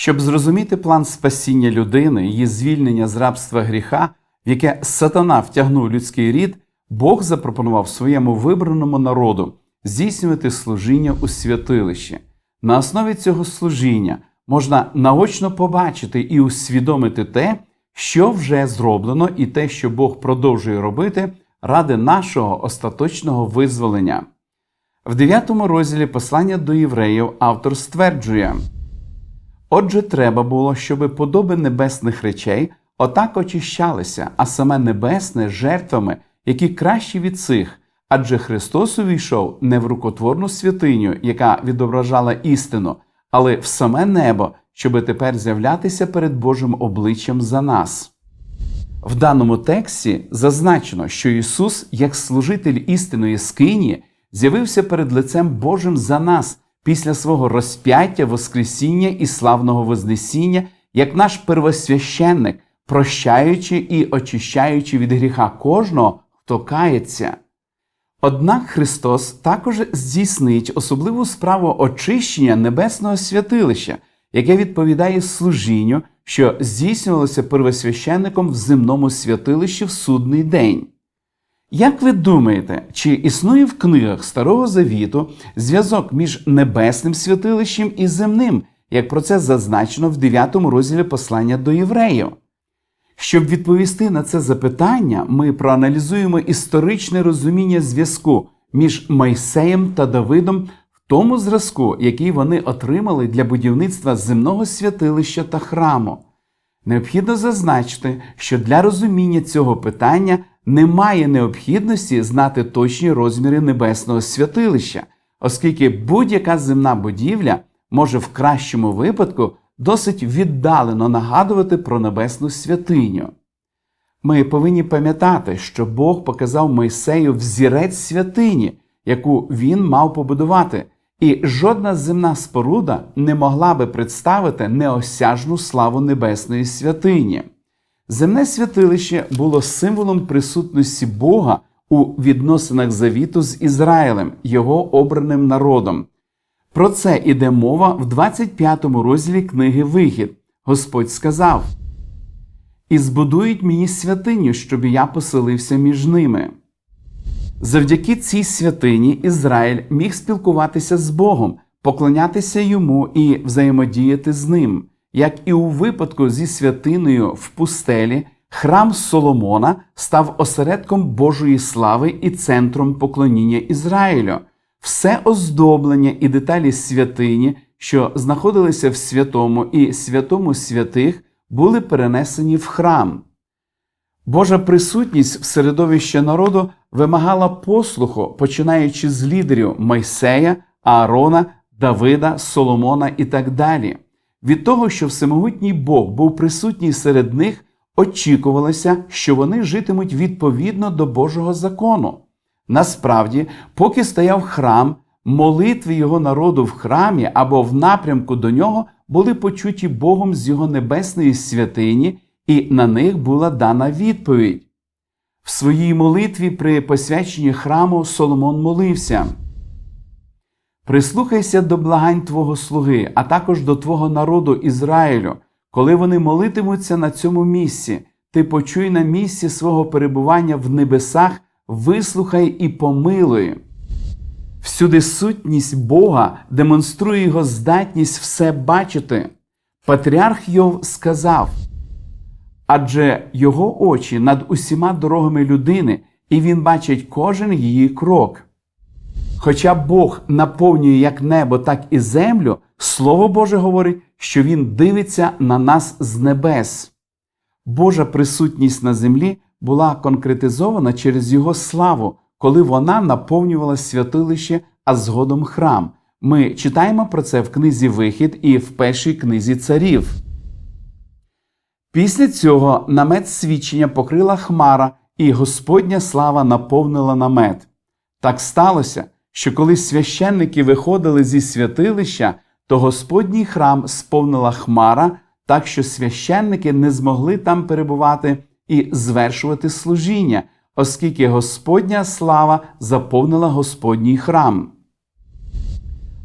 Щоб зрозуміти план спасіння людини, її звільнення з рабства гріха, в яке сатана втягнув людський рід, Бог запропонував своєму вибраному народу здійснювати служіння у святилищі. На основі цього служіння можна наочно побачити і усвідомити те, що вже зроблено, і те, що Бог продовжує робити ради нашого остаточного визволення. В 9 розділі послання до євреїв автор стверджує. Отже, треба було, щоби подоби небесних речей отак очищалися, а саме небесне жертвами, які кращі від цих, адже Христос увійшов не в рукотворну святиню, яка відображала істину, але в саме небо, щоби тепер з'являтися перед Божим обличчям за нас. В даному тексті зазначено, що Ісус, як служитель істинної скині, з'явився перед лицем Божим за нас після свого розп'яття, Воскресіння і славного Вознесіння, як наш первосвященник, прощаючи і очищаючи від гріха кожного, хто кається. Однак Христос також здійснить особливу справу очищення небесного святилища, яке відповідає служінню, що здійснювалося первосвященником в земному святилищі в судний день. Як ви думаєте, чи існує в книгах Старого Завіту зв'язок між небесним святилищем і земним, як про це зазначено в 9 розділі послання до євреїв? Щоб відповісти на це запитання, ми проаналізуємо історичне розуміння зв'язку між Мойсеєм та Давидом в тому зразку, який вони отримали для будівництва земного святилища та храму. Необхідно зазначити, що для розуміння цього питання немає необхідності знати точні розміри небесного святилища, оскільки будь-яка земна будівля може в кращому випадку досить віддалено нагадувати про небесну святиню. Ми повинні пам'ятати, що Бог показав Мойсею взірець святині, яку він мав побудувати, і жодна земна споруда не могла би представити неосяжну славу небесної святині. Земне святилище було символом присутності Бога у відносинах завіту з Ізраїлем, його обраним народом. Про це іде мова в 25 розділі книги Вихід. Господь сказав: І збудують мені святиню, щоб я поселився між ними. Завдяки цій святині Ізраїль міг спілкуватися з Богом, поклонятися йому і взаємодіяти з ним. Як і у випадку зі святиною в пустелі, храм Соломона став осередком Божої слави і центром поклоніння Ізраїлю. Все оздоблення і деталі святині, що знаходилися в святому і святому святих, були перенесені в храм. Божа присутність в середовищі народу вимагала послуху, починаючи з лідерів Мойсея, Аарона, Давида, Соломона і так далі. Від того, що всемогутній Бог був присутній серед них, очікувалося, що вони житимуть відповідно до Божого закону. Насправді, поки стояв храм, молитви його народу в храмі або в напрямку до нього були почуті Богом з його небесної святині, і на них була дана відповідь. В своїй молитві при посвяченні храму Соломон молився. Прислухайся до благань Твого слуги, а також до Твого народу Ізраїлю, коли вони молитимуться на цьому місці, ти почуй на місці свого перебування в небесах, вислухай і помилуй. Всюди сутність Бога демонструє його здатність все бачити. Патріарх Йов сказав адже його очі над усіма дорогами людини, і він бачить кожен її крок. Хоча Бог наповнює як небо, так і землю, Слово Боже говорить, що Він дивиться на нас з небес. Божа присутність на землі була конкретизована через Його славу, коли вона наповнювала святилище, а згодом храм. Ми читаємо про це в книзі Вихід і в першій книзі царів. Після цього намет свідчення покрила хмара, і Господня слава наповнила намет. Так сталося, що коли священники виходили зі святилища, то Господній храм сповнила хмара, так що священники не змогли там перебувати і звершувати служіння, оскільки Господня слава заповнила Господній храм.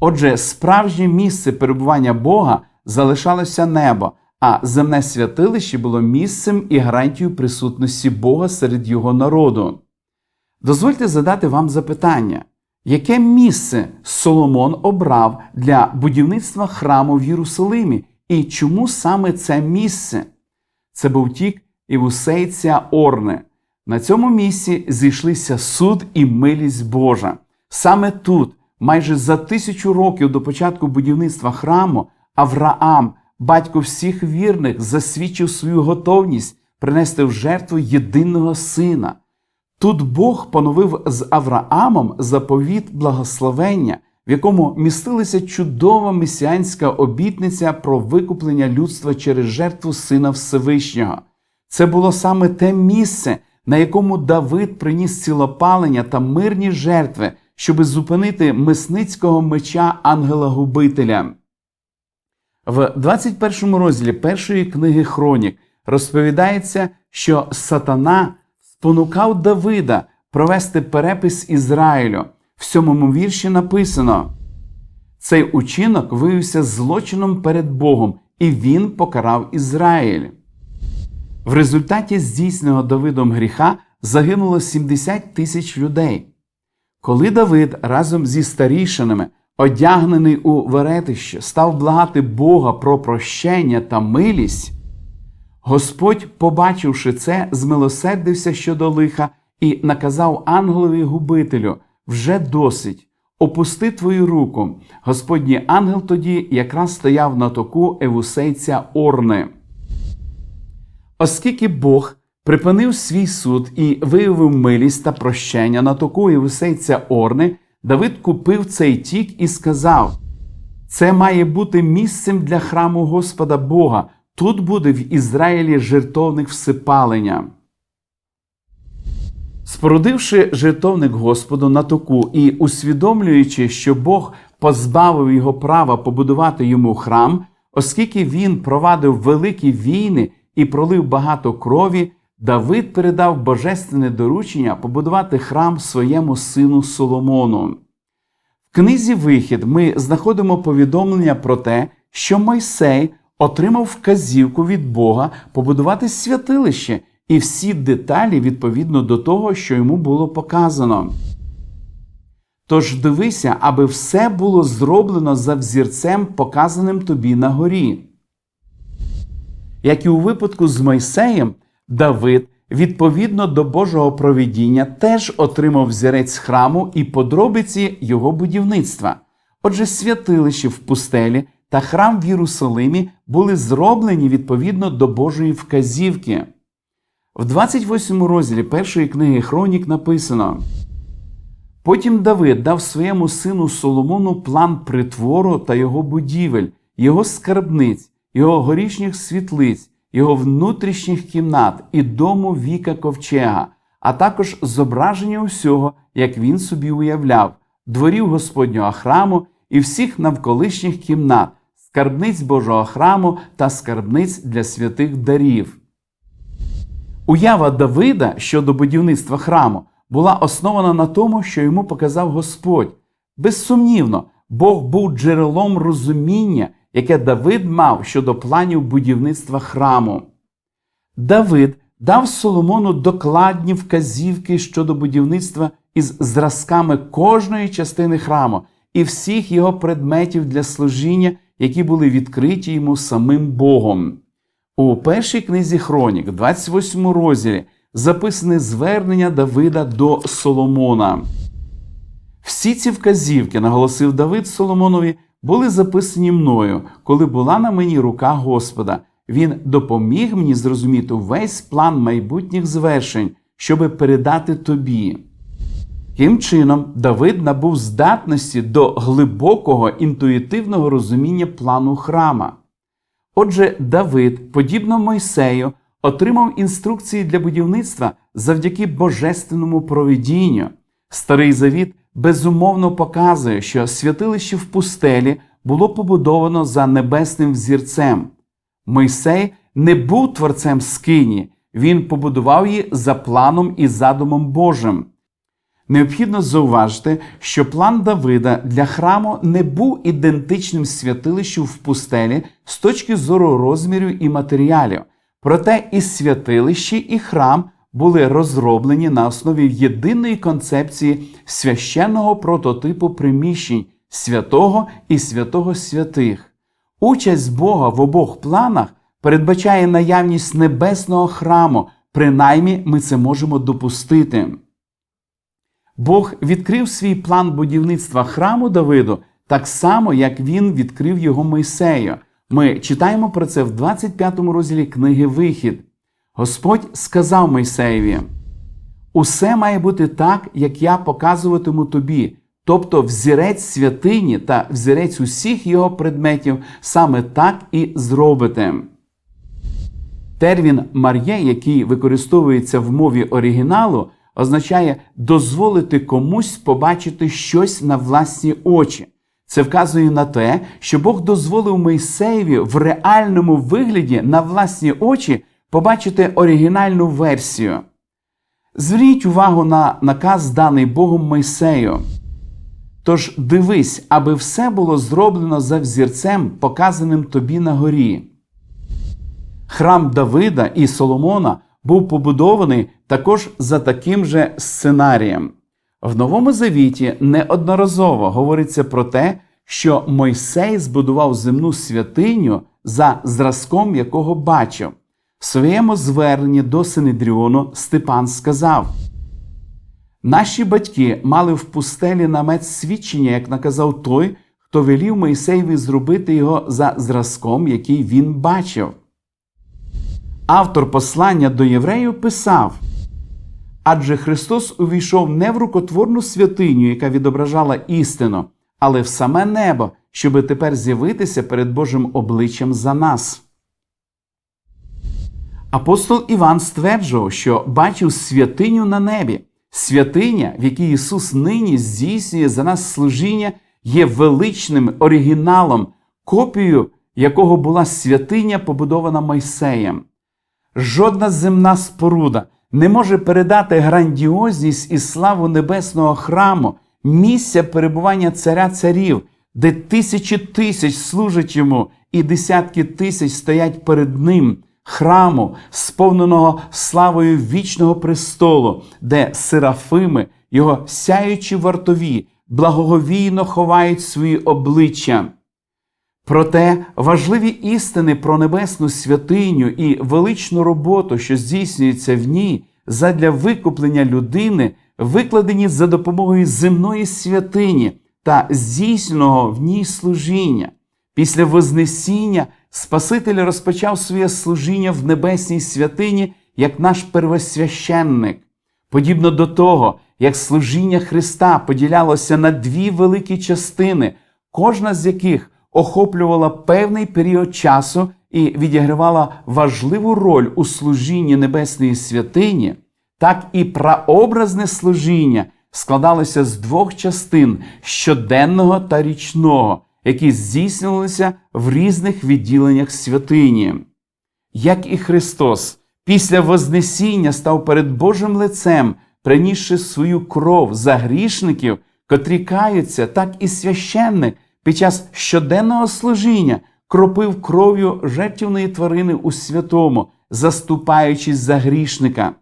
Отже, справжнє місце перебування Бога залишалося небо, а земне святилище було місцем і гарантією присутності Бога серед його народу. Дозвольте задати вам запитання, яке місце Соломон обрав для будівництва храму в Єрусалимі і чому саме це місце? Це був тік Івусейця Орне. На цьому місці зійшлися суд і милість Божа. Саме тут, майже за тисячу років до початку будівництва храму, Авраам, батько всіх вірних, засвідчив свою готовність принести в жертву єдиного сина. Тут Бог поновив з Авраамом заповіт благословення, в якому містилася чудова месіанська обітниця про викуплення людства через жертву Сина Всевишнього. Це було саме те місце, на якому Давид приніс цілопалення та мирні жертви, щоби зупинити мисницького меча ангела-губителя. В 21 розділі першої книги Хронік розповідається, що сатана спонукав Давида провести перепис Ізраїлю. В сьомому вірші написано: цей учинок виявився злочином перед Богом, і він покарав Ізраїль. В результаті здійсненого Давидом гріха загинуло 70 тисяч людей. Коли Давид разом зі старішинами, одягнений у веретище, став благати Бога про прощення та милість, Господь, побачивши це, змилосердився щодо лиха і наказав ангелові губителю вже досить. Опусти твою руку. Господній ангел тоді якраз стояв на току евусейця Орни. Оскільки Бог припинив свій суд і виявив милість та прощення на току Євусейця Орни, Давид купив цей тік і сказав: Це має бути місцем для храму Господа Бога. Тут буде в Ізраїлі жертовник всипалення. Спорудивши жертовник Господу на току і усвідомлюючи, що Бог позбавив його права побудувати йому храм, оскільки він провадив великі війни і пролив багато крові, Давид передав божественне доручення побудувати храм своєму сину Соломону. В книзі Вихід ми знаходимо повідомлення про те, що Мойсей отримав вказівку від Бога побудувати святилище і всі деталі відповідно до того, що йому було показано. Тож дивися, аби все було зроблено за взірцем, показаним тобі на горі. Як і у випадку з Мойсеєм, Давид, відповідно до Божого провідіння, теж отримав взірець храму і подробиці його будівництва. Отже, святилище в пустелі та храм в Єрусалимі були зроблені відповідно до Божої вказівки. В 28 розділі першої книги Хронік написано. Потім Давид дав своєму сину Соломону план притвору та його будівель, його скарбниць, його горішніх світлиць, його внутрішніх кімнат і дому віка ковчега, а також зображення усього, як він собі уявляв, дворів Господнього храму і всіх навколишніх кімнат, скарбниць Божого храму та скарбниць для святих дарів. Уява Давида щодо будівництва храму була основана на тому, що йому показав Господь. Безсумнівно, Бог був джерелом розуміння, яке Давид мав щодо планів будівництва храму. Давид дав Соломону докладні вказівки щодо будівництва із зразками кожної частини храму і всіх його предметів для служіння, які були відкриті йому самим Богом. У першій книзі Хронік, 28 розділі, записане звернення Давида до Соломона. Всі ці вказівки, наголосив Давид Соломонові, були записані мною, коли була на мені рука Господа. Він допоміг мені зрозуміти весь план майбутніх звершень, щоби передати тобі. Таким чином, Давид набув здатності до глибокого інтуїтивного розуміння плану храма. Отже, Давид, подібно Мойсею, отримав інструкції для будівництва завдяки божественному провидінню. Старий Завіт безумовно показує, що святилище в пустелі було побудовано за небесним взірцем. Мойсей не був творцем скині, він побудував її за планом і задумом Божим. Необхідно зауважити, що план Давида для храму не був ідентичним святилищу в пустелі з точки зору розмірів і матеріалів. Проте і святилище, і храм були розроблені на основі єдиної концепції священного прототипу приміщень святого і святого святих. Участь Бога в обох планах передбачає наявність небесного храму, принаймні ми це можемо допустити. Бог відкрив свій план будівництва храму Давиду так само, як він відкрив його Мойсею. Ми читаємо про це в 25 розділі книги Вихід. Господь сказав Мойсеєві: Усе має бути так, як я показуватиму тобі, тобто взірець святині та взірець усіх його предметів саме так і зробите. Термін Мар'є, який використовується в мові оригіналу, означає дозволити комусь побачити щось на власні очі. Це вказує на те, що Бог дозволив Мойсеєві в реальному вигляді на власні очі побачити оригінальну версію. Зверніть увагу на наказ, даний Богом Мойсею. Тож дивись, аби все було зроблено за взірцем, показаним тобі на горі. Храм Давида і Соломона був побудований також за таким же сценарієм. В Новому Завіті неодноразово говориться про те, що Мойсей збудував земну святиню за зразком, якого бачив. В своєму зверненні до Синедріону Степан сказав: Наші батьки мали в пустелі намет свідчення, як наказав той, хто велів Мойсеєві зробити його за зразком, який він бачив. Автор послання до євреїв писав: адже Христос увійшов не в рукотворну святиню, яка відображала істину, але в саме небо, щоби тепер з'явитися перед Божим обличчям за нас. Апостол Іван стверджував, що бачив святиню на небі. Святиня, в якій Ісус нині здійснює за нас служіння, є величним оригіналом, копією якого була святиня, побудована Мойсеєм. Жодна земна споруда не може передати грандіозність і славу небесного храму, місця перебування царя царів, де тисячі тисяч служать йому, і десятки тисяч стоять перед ним, храму, сповненого славою вічного престолу, де серафими, його сяючі вартові, благоговійно ховають свої обличчя. Проте важливі істини про небесну святиню і величну роботу, що здійснюється в ній, задля викуплення людини, викладені за допомогою земної святині та здійсненого в ній служіння. Після Вознесіння Спаситель розпочав своє служіння в небесній святині як наш первосвященник. Подібно до того, як служіння Христа поділялося на дві великі частини, кожна з яких охоплювала певний період часу і відігравала важливу роль у служінні небесної святині, так і прообразне служіння складалося з двох частин щоденного та річного, які здійснювалися в різних відділеннях святині. Як і Христос, після Вознесіння став перед Божим лицем, принісши свою кров за грішників, котрі каються, так і священник під час щоденного служіння кропив кров'ю жертівної тварини у святому, заступаючись за грішника.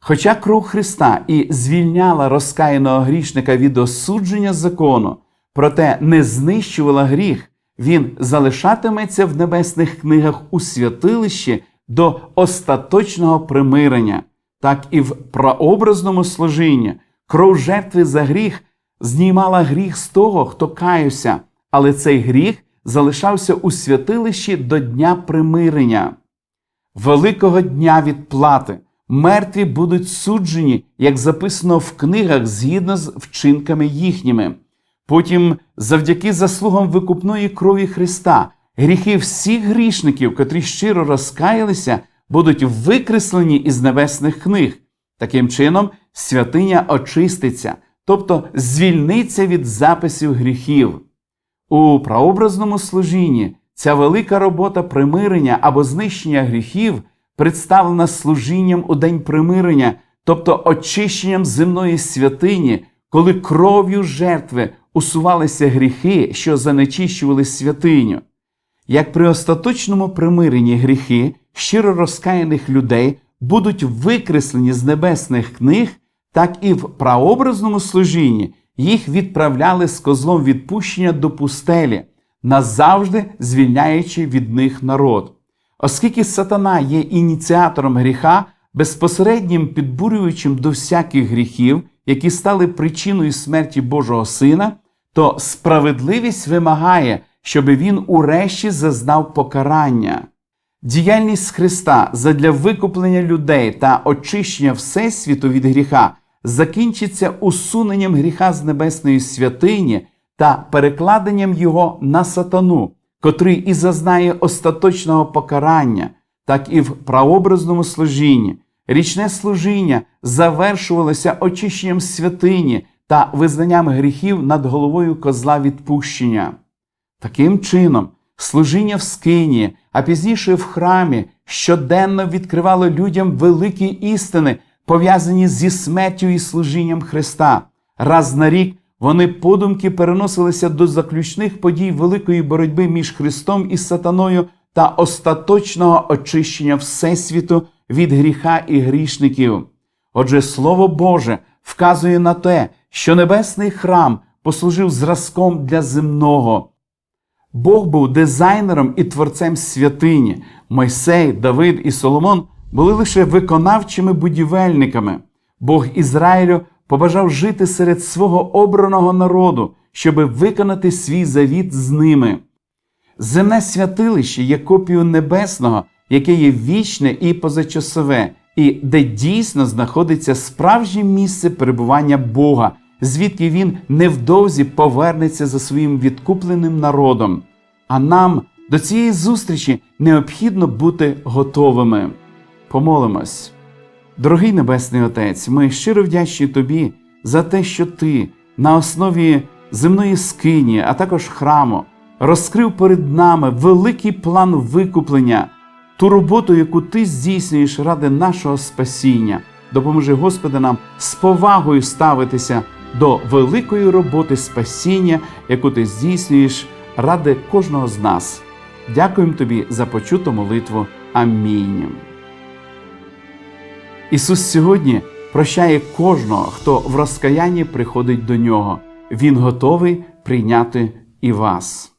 Хоча кров Христа і звільняла розкаяного грішника від осудження закону, проте не знищувала гріх, він залишатиметься в небесних книгах у святилищі до остаточного примирення, так і в прообразному служінні кров жертви за гріх знімала гріх з того, хто каюся, але цей гріх залишався у святилищі до дня примирення. Великого дня відплати. Мертві будуть суджені, як записано в книгах згідно з вчинками їхніми. Потім, завдяки заслугам викупної крові Христа, гріхи всіх грішників, котрі щиро розкаялися, будуть викреслені із небесних книг. Таким чином, святиня очиститься, тобто звільниться від записів гріхів. У прообразному служінні ця велика робота примирення або знищення гріхів представлена служінням у день примирення, тобто очищенням земної святині, коли кров'ю жертви усувалися гріхи, що занечищували святиню. Як при остаточному примиренні гріхи щиро розкаяних людей будуть викреслені з небесних книг, так і в праобразному служінні їх відправляли з козлом відпущення до пустелі, назавжди звільняючи від них народ. Оскільки сатана є ініціатором гріха, безпосереднім підбурюючим до всяких гріхів, які стали причиною смерті Божого Сина, то справедливість вимагає, щоб він урешті зазнав покарання. Діяльність Христа задля викуплення людей та очищення Всесвіту від гріха закінчиться усуненням гріха з небесної святині та перекладенням його на сатану, котрий і зазнає остаточного покарання, так і в праобразному служінні. Річне служіння завершувалося очищенням святині та визнанням гріхів над головою козла відпущення. Таким чином, служіння в скині, а пізніше в храмі щоденно відкривало людям великі істини, пов'язані зі смертю і служінням Христа. Раз на рік вони подумки переносилися до заключних подій великої боротьби між Христом і Сатаною та остаточного очищення Всесвіту від гріха і грішників. Отже, Слово Боже вказує на те, що небесний храм послужив зразком для земного. Бог був дизайнером і творцем святині. Мойсей, Давид і Соломон були лише виконавчими будівельниками. Бог Ізраїлю побажав жити серед свого обраного народу, щоби виконати свій завіт з ними. Земне святилище є копією небесного, яке є вічне і позачасове, і де дійсно знаходиться справжнє місце перебування Бога, звідки він невдовзі повернеться за своїм відкупленим народом. А нам до цієї зустрічі необхідно бути готовими. Помолимось. Дорогий Небесний Отець, ми щиро вдячні Тобі за те, що Ти на основі земної скині, а також храму, розкрив перед нами великий план викуплення, ту роботу, яку Ти здійснюєш ради нашого спасіння. Допоможи, Господи, нам з повагою ставитися до великої роботи спасіння, яку Ти здійснюєш ради кожного з нас. Дякуємо Тобі за почуту молитву. Амінь. Ісус сьогодні прощає кожного, хто в розкаянні приходить до нього. Він готовий прийняти і вас.